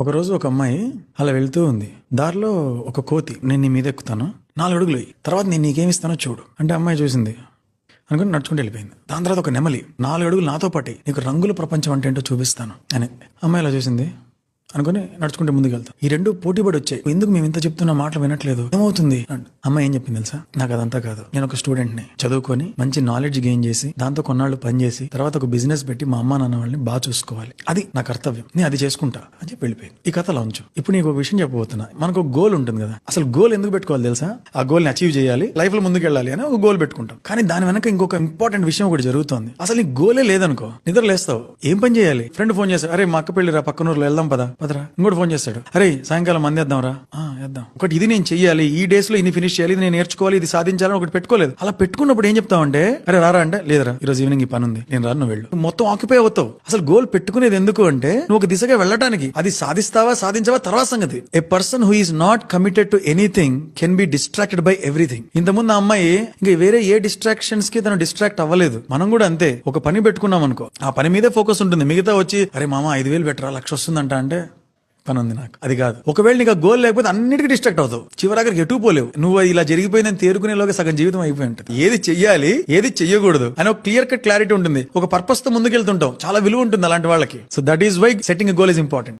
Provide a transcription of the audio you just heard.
ఒకరోజు ఒక అమ్మాయి అలా వెళ్తూ ఉంది. దారిలో ఒక కోతి నేను నీ మీద ఎక్కుతాను. నాలుగు అడుగులు తర్వాత నేను నీకేమి ఇస్తానో చూడు అంటే అమ్మాయి చూసింది. అనుకుని నడుచుకుంటూ వెళ్ళిపోయింది. దాని తర్వాత ఒక నెమలి నాలుగు అడుగులు నాతో పాటి నీకు రంగుల ప్రపంచం అంటే ఏంటో చూపిస్తాను అని అమ్మాయి ఇలా చూసింది. అనుకుని నడుచుకుంటే ముందుకు వెళ్తాం ఈ రెండు పోటీపడి వచ్చాయి. ఎందుకు మేము ఇంత చెప్తున్న మాటలు వినట్లేదు? ఏమవుతుంది? అమ్మ ఏం చెప్పింది తెలుసా? నాకు అదంతా కాదు. నేను ఒక స్టూడెంట్ని. చదువుకొని మంచి నాలెడ్జ్ గెయిన్ చేసి దాంతో కొన్నాళ్ళు పని చేసి తర్వాత ఒక బిజినెస్ పెట్టి మా అమ్మా నాన్న వాళ్ళని బాగా చూసుకోవాలి. అది నా కర్తవ్యం. నేను అది చేసుకుంటా అని చెప్పి వెళ్ళిపోయింది. ఈ కథలో ఉంచు? ఇప్పుడు నీకు ఒక విషయం చెప్పబోతున్నా. మనకు ఒక గోల్ ఉంటుంది కదా. అసలు గోల్ ఎందుకు పెట్టుకోవాలి తెలుసా? ఆ గోల్ని అచీవ్ చేయాలి లైఫ్లో ముందుకు వెళ్ళాలి అని ఒక గోల్ పెట్టుకుంటాం. కానీ దాని వెనక ఇంకొక ఇంపార్టెంట్ విషయం ఒకటి జరుగుతుంది. అసలు నీ గోలే లేదనుకో నిద్ర లేస్తావు. ఏం పని చేయాలి? ఫ్రెండ్ ఫోన్ చేస్తాడు. అరే మా అక్క పెళ్ళి రా పక్కన ఊర్లో వెళ్దాం పదా. పదరా. ఇంకోటి ఫోన్ చేస్తాడు. అరే సాయంకాలం మంది వేద్దాం రా. ఆ, వేద్దాం. ఒకటి ఇది నేను చెయ్యాలి. ఈ డేస్లో ఇన్ని ఫినిష్ చేయాలి ఇది నేను నేర్చుకోవాలి ఇది సాధించాలని ఒకటి పెట్టుకోలేదు. అలా పెట్టుకున్నప్పుడు ఏం చెప్తావంటే అరే రారా అంటే లేదరా ఈ రోజు ఈవినింగ్ ఈ పని ఉంది నేను రాను వెళ్ళు. మొత్తం ఆక్యుపై అవుతావు. అసలు గోల్ పెట్టుకునేది ఎందుకు అంటే నువ్వు ఒక దిశగా వెళ్ళడానికి అది సాధిస్తావా సాధించవా తర్వాత సంగతి. A person who is not committed to anything can be distracted by everything ఇంతకుముందు ఆ అమ్మాయి ఇంకా వేరే ఏ డిస్ట్రాక్షన్స్కి తను డిస్ట్రాక్ట్ అవ్వలేదు. మనం కూడా అంతే ఒక పని పెట్టుకున్నాం అనుకో ఆ పని మీదే ఫోకస్ ఉంటుంది. మిగతా వచ్చి అరే మామ ఐదు వేలు పెట్టరా లక్ష వస్తుందంట అంటే పని ఉంది నాకు. అది కాదు. ఒకవేళ నీకు గోల్ లేకపోతే అన్నిటికీ డిస్ట్రాక్ట్ అవుతావు. చివరాఖరికి ఎటు పోలేవు. నువ్వు ఇలా జరిగిపోయిందని తేరుకునేలోగా సగం జీవితం అయిపోయి ఉంటుంది ఏది చెయ్యాలి ఏది చెయ్యకూడదు అని ఒక క్లియర్ కట్ క్లారిటీ ఉంటుంది. ఒక పర్పస్తో ముందుకెళ్తుంటాం. చాలా విలువ ఉంటుంది అలాంటి వాళ్ళకి. So that is why setting goal is important